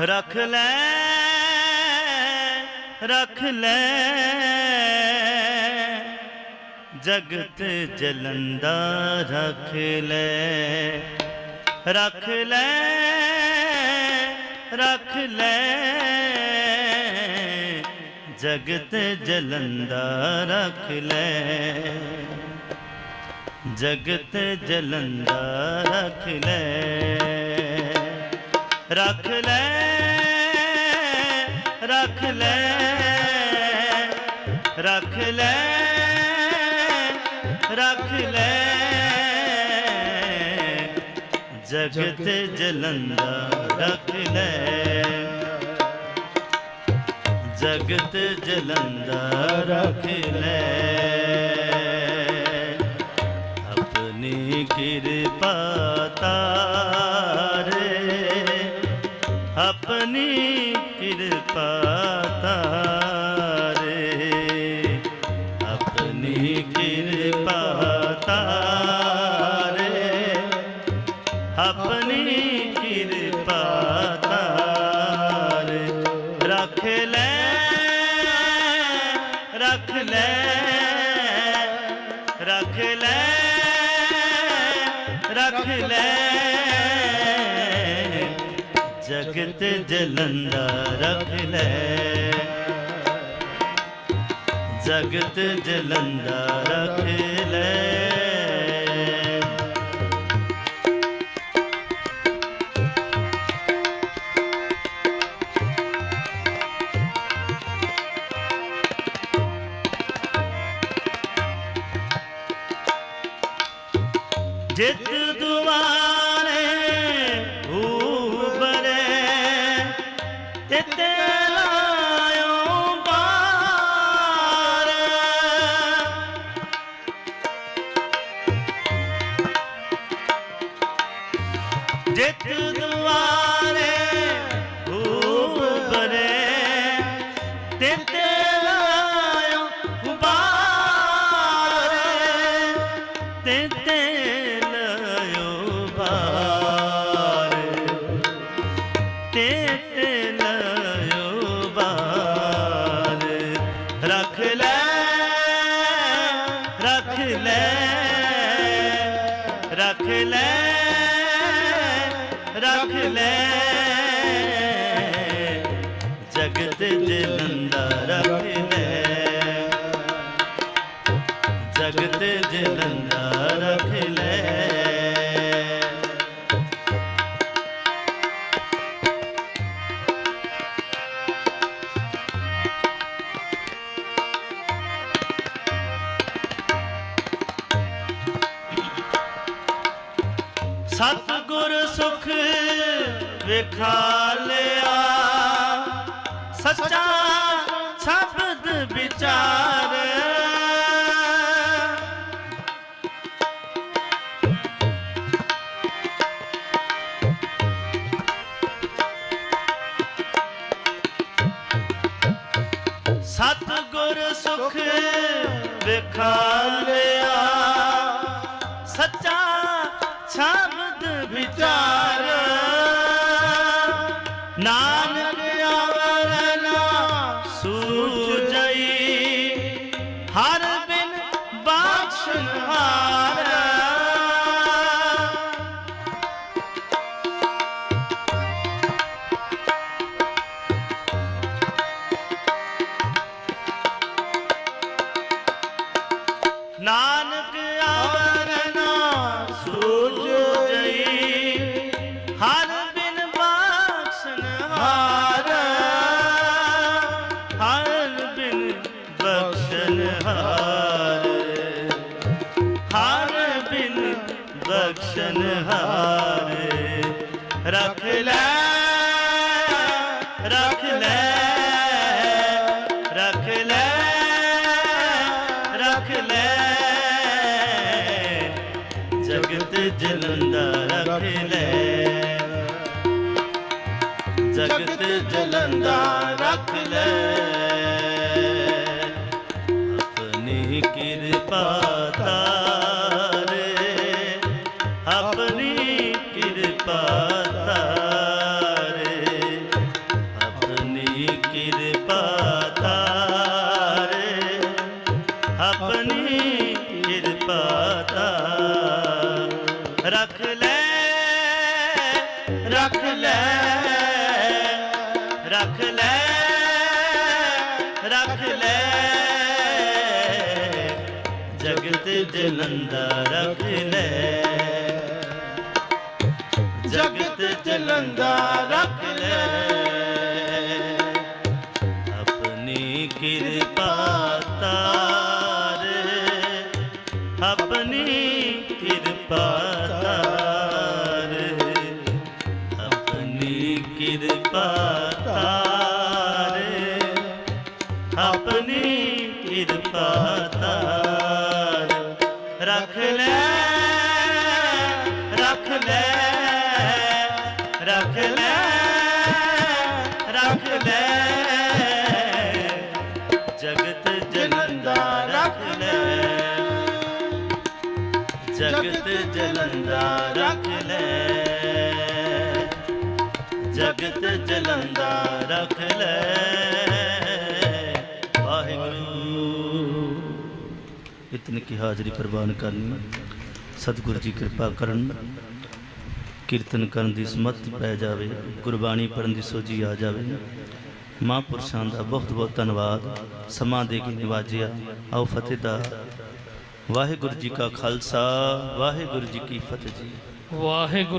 ਰੱਖ ਲੈ ਰੱਖ ਲੈ। ਜਗਤ ਜਲੰਦਾ ਰੱਖ ਲੈ ਰੱਖ ਲੈ ਰੱਖ ਲੈ। ਜਗਤ ਜਲੰਦਾ ਰੱਖ ਲੈ, ਜਗਤ ਜਲੰਦਾ ਰੱਖ ਲੈ। ਰੱਖ ਲੈ। ਰੱਖ ਲੈ ਰੱਖ ਲੈ ਰੱਖ ਲੈ। ਜਗਤ ਜਲੰਦਾ ਰੱਖ ਲੈ। ਜਗਤ ਜਲੰਦਾ ਰੱਖ ਲੈ। ਰੱਖ ਲੈ ਰੱਖ ਲੈ ਜਗਤ ਜਲੰਦਾ ਰੱਖ ਲੈ। ਜਗਤ ਜਲੰਦਾ ਰੱਖ ਲੈ। ਜਿਤ ਦੁਆਰੇ ਜਿਤ ਦੁਆਰੇ ਉਬਰੇ ਤਿਤੇ ਲਾਇਓ ਬਾਰ ਤੇ ਤੇ ਲਇਓ ਬਾਰ ਤੇ ਰੱਖ ਲੈ। ਜਗਤ ਜਲੰਦਾ ਰੱਖ ਲੈ। ਜਗਤ ਜਲੰਦਾ ਸਤਿਗੁਰ ਸੁਖ ਵੇਖਾ ਲਿਆ। ਸੱਚਾ ਸ਼ਬਦ ਵਿਚਾਰ। ਸਤਿਗੁਰ ਸੁਖ ਵੇਖਾ ਲਿਆ। ਸ਼ਬਦ ਬਖਸ਼ਣ ਹਾਰ ਰੱਖ ਲੈ ਰੱਖ ਲੈ ਰੱਖ ਲੈ ਰੱਖ ਲੈ ਜਗਤ ਜਲੰਦਾ ਰੱਖ ਲੈ ਜਗਤ ਜਲੰਦਾ ਰੱਖ ਲੈ ਰੱਖ ਲੈ ਰੱਖ ਲੈ। ਜਗਤ ਜਲੰਦਾ ਰੱਖ ਲੈ। ਜਗਤ ਜਲੰਦਾ ਰੱਖ ਲੈ। ਆਪਣੀ ਕਿਰਪਾ ਤਾਰ, ਆਪਣੀ ਕਿਰਪਾ ਰੱਖ ਲੈ ਰੱਖ ਲੈ ਰੱਖ ਲੈ ਰੱਖ ਲੈ। ਜਗਤ ਜਲੰਦਾ ਰੱਖ ਲੈ। ਜਗਤ ਜਲੰਦਾ ਰੱਖ ਲੈ। ਜਗਤ ਜਲੰਦਾ ਰੱਖ ਲੈ। ਇਤਨ ਕੀ ਹਾਜ਼ਰੀ ਪ੍ਰਵਾਨ ਕਰਨੀ, ਸਤਿਗੁਰੂ ਜੀ ਕਿਰਪਾ ਕਰਨ। ਕੀਰਤਨ ਕਰਨ ਦੀ ਸਮੱਤ ਪੈ ਜਾਵੇ, ਗੁਰਬਾਣੀ ਪੜਨ ਦੀ ਸੋਝੀ ਆ ਜਾਵੇ। ਮਹਾਂਪੁਰਸ਼ਾਂ ਦਾ ਬਹੁਤ ਬਹੁਤ ਧੰਨਵਾਦ। ਸਮਾਂ ਦੇ ਕੇ ਨਿਵਾਜਿਆ। ਆਓ ਫਤਿਹ ਦਾ। ਵਾਹਿਗੁਰੂ ਜੀ ਕਾ ਖਾਲਸਾ, ਵਾਹਿਗੁਰੂ ਜੀ ਕੀ ਫਤਿਹ ਜੀ। ਵਾਹਿਗੁਰੂ